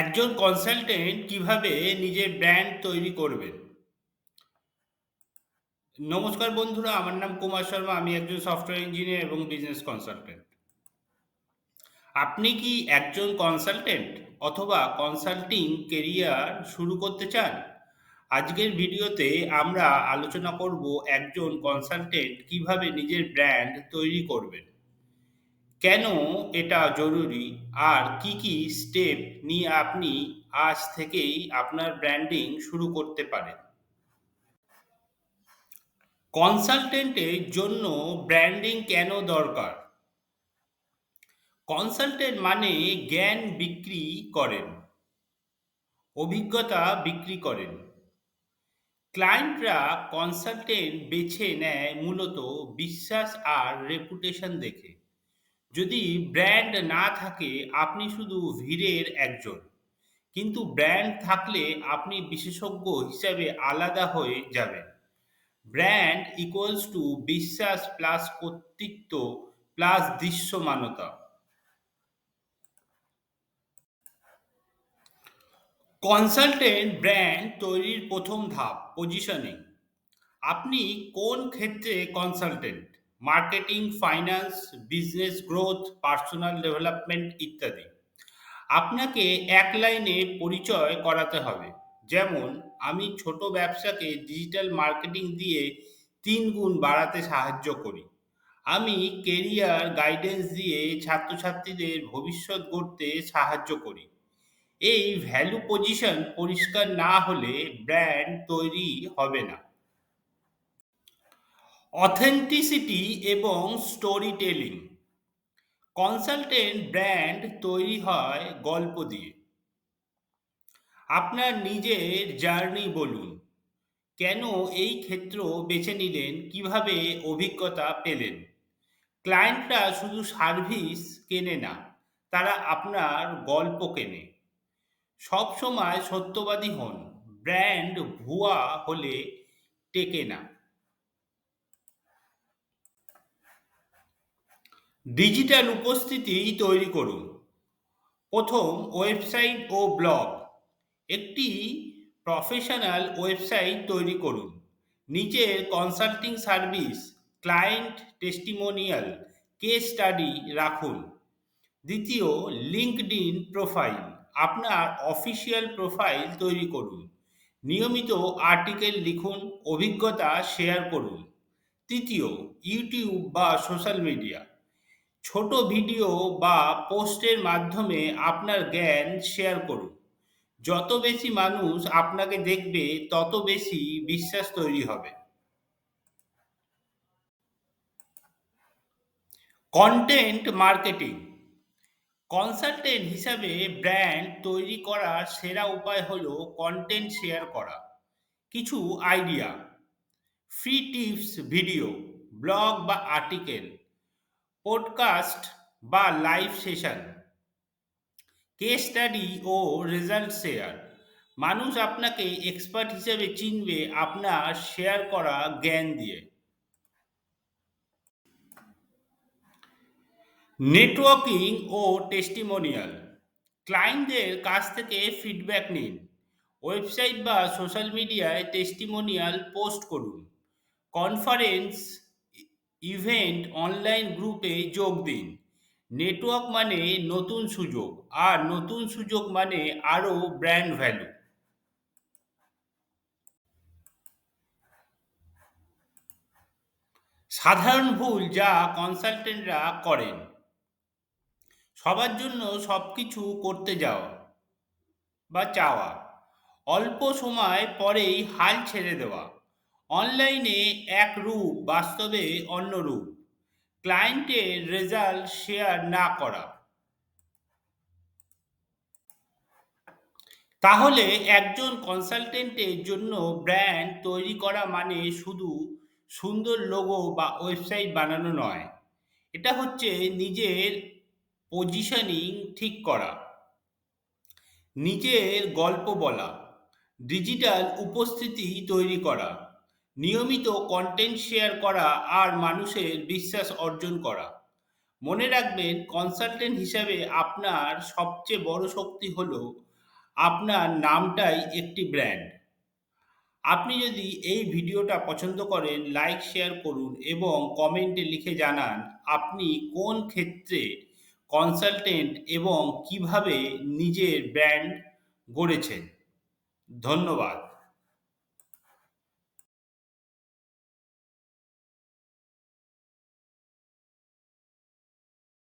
একজন কনসালটেন্ট কীভাবে নিজের ব্র্যান্ড তৈরি করবেন? নমস্কার বন্ধুরা, আমার নাম কুমার শর্মা। আমি একজন সফটওয়্যার ইঞ্জিনিয়ার এবং বিজনেস কনসালটেন্ট। আপনি কি একজন কনসালটেন্ট অথবা কনসাল্টিং কেরিয়ার শুরু করতে চান? আজকের ভিডিওতে আমরা আলোচনা করব একজন কনসালটেন্ট কীভাবে নিজের ব্র্যান্ড তৈরি করবেন। কেন এটা জরুরি আর কি, কি স্টেপ নিয়ে আপনি আজ থেকেই আপনার ব্র্যান্ডিং শুরু করতে পারেন? কনসালটেন্টের জন্য ব্র্যান্ডিং কেন দরকার? কনসালটেন্ট মানে জ্ঞান বিক্রি করেন, অভিজ্ঞতা বিক্রি করেন। ক্লায়েন্টরা কনসালটেন্ট বেছে নেয় মূলত বিশ্বাস আর রেপুটেশন দেখে। যদি ব্র্যান্ড না থাকে, আপনি শুধু ভিড়ের একজন। কিন্তু ব্র্যান্ড থাকলে আপনি বিশেষজ্ঞ হিসাবে আলাদা হয়ে যাবেন। ব্র্যান্ড ইকুয়ালস টু বিশ্বাস প্লাস কর্তৃত্ব প্লাস দৃশ্যমানতা। কনসালটেন্ট ব্র্যান্ড তৈরির প্রথম ধাপ পজিশনিং আপনি কোন ক্ষেত্রে consultant marketing finance business growth personal development ইত্যাদি। আপনাকে এক লাইনে পরিচয় করাতে হবে। যেমন, আমি ছোট ব্যবসাকে ডিজিটাল মার্কেটিং দিয়ে তিন গুণ বাড়াতে সাহায্য করি। আমি কেরিয়ার গাইডেন্স দিয়ে ছাত্রছাত্রীদের ভবিষ্যৎ গড়তে সাহায্য করি। এই ভ্যালু পজিশন পরিষ্কার না হলে ব্র্যান্ড তৈরি হবে না। অথেন্টিসিটি এবং স্টোরি টেলিং কনসালটেন্ট ব্র্যান্ড তৈরি হয় গল্প দিয়ে। আপনার নিজের জার্নি বলুন, কেন এই ক্ষেত্র বেছে নিলেন, কীভাবে অভিজ্ঞতা পেলেন? ক্লায়েন্টরা শুধু সার্ভিস কেনে না, তারা আপনার গল্প কেনে। সবসময় সত্যবাদী হন ব্র্যান্ড ভুয়া হলে টেকে না। ডিজিটাল উপস্থিতি তৈরি করুন। প্রথম ওয়েবসাইট ও ব্লগ। একটি প্রফেশনাল ওয়েবসাইট তৈরি করুন। নিচের consulting service, client testimonial, case study রাখুন। দ্বিতীয় লিঙ্কডিন প্রোফাইল। আপনার অফিসিয়াল প্রোফাইল তৈরি করুন। নিয়মিত আর্টিকেল লিখুন, অভিজ্ঞতা শেয়ার করুন। তৃতীয়, ইউটিউব বা সোশ্যাল মিডিয়া। ছোট ভিডিও বা পোস্টের মাধ্যমে আপনার জ্ঞান শেয়ার করুন। যত বেশি মানুষ আপনাকে দেখবে, তত বেশি বিশ্বাস তৈরি হবে। কন্টেন্ট মার্কেটিং কনসালটেন্ট হিসাবে ব্র্যান্ড তৈরি করার সেরা উপায় হলো কন্টেন্ট শেয়ার করা। কিছু idea free tips video blog বা আর্টিকেল পডকাস্ট বা লাইভ সেশন কেস স্টাডি ও রেজাল্ট শেয়ার মানুষ আপনাকে এক্সপার্ট হিসেবে চিনবে আপনার শেয়ার করা জ্ঞান দিয়ে। নেটওয়ার্কিং ও টেস্টিমোনিয়াল ক্লায়েন্টদের কাছ থেকে ফিডব্যাক নিন। ওয়েবসাইট বা সোশ্যাল মিডিয়ায় টেস্টিমোনিয়াল পোস্ট করুন। কনফারেন্স ইভেন্ট অনলাইন গ্রুপে যোগ দিন। নেটওয়ার্ক মানে নতুন সুযোগ, আর নতুন সুযোগ মানে আরও ব্র্যান্ড ভ্যালু। সাধারণ ভুল যা কনসালটেন্টরা করেন। সবার জন্য সব কিছু করতে যাওয়া বা চাওয়া। অল্প সময় পরেই হাল ছেড়ে দেওয়া। অনলাইনে এক রূপ, বাস্তবে অন্য রূপ। ক্লায়েন্টের রেজাল্ট শেয়ার না করা। তাহলে একজন কনসালটেন্টের জন্য ব্র্যান্ড তৈরি করা মানে শুধু সুন্দর লোগো বা ওয়েবসাইট বানানো নয়। এটা হচ্ছে নিজের পজিশনিং ঠিক করা। নিজের গল্প বলা। ডিজিটাল উপস্থিতি তৈরি করা। নিয়মিত কন্টেন্ট শেয়ার করা আর মানুষের বিশ্বাস অর্জন করা। মনে রাখবেন কনসালটেন্ট হিসাবে আপনার সবচেয়ে বড় শক্তি হল আপনার নামটাই একটি ব্র্যান্ড আপনি যদি এই ভিডিওটা পছন্দ করেন লাইক শেয়ার করুন এবং কমেন্টে লিখে জানান আপনি কোন ক্ষেত্রে কনসালটেন্ট এবং কীভাবে নিজের ব্র্যান্ড গড়েছেন। ধন্যবাদ।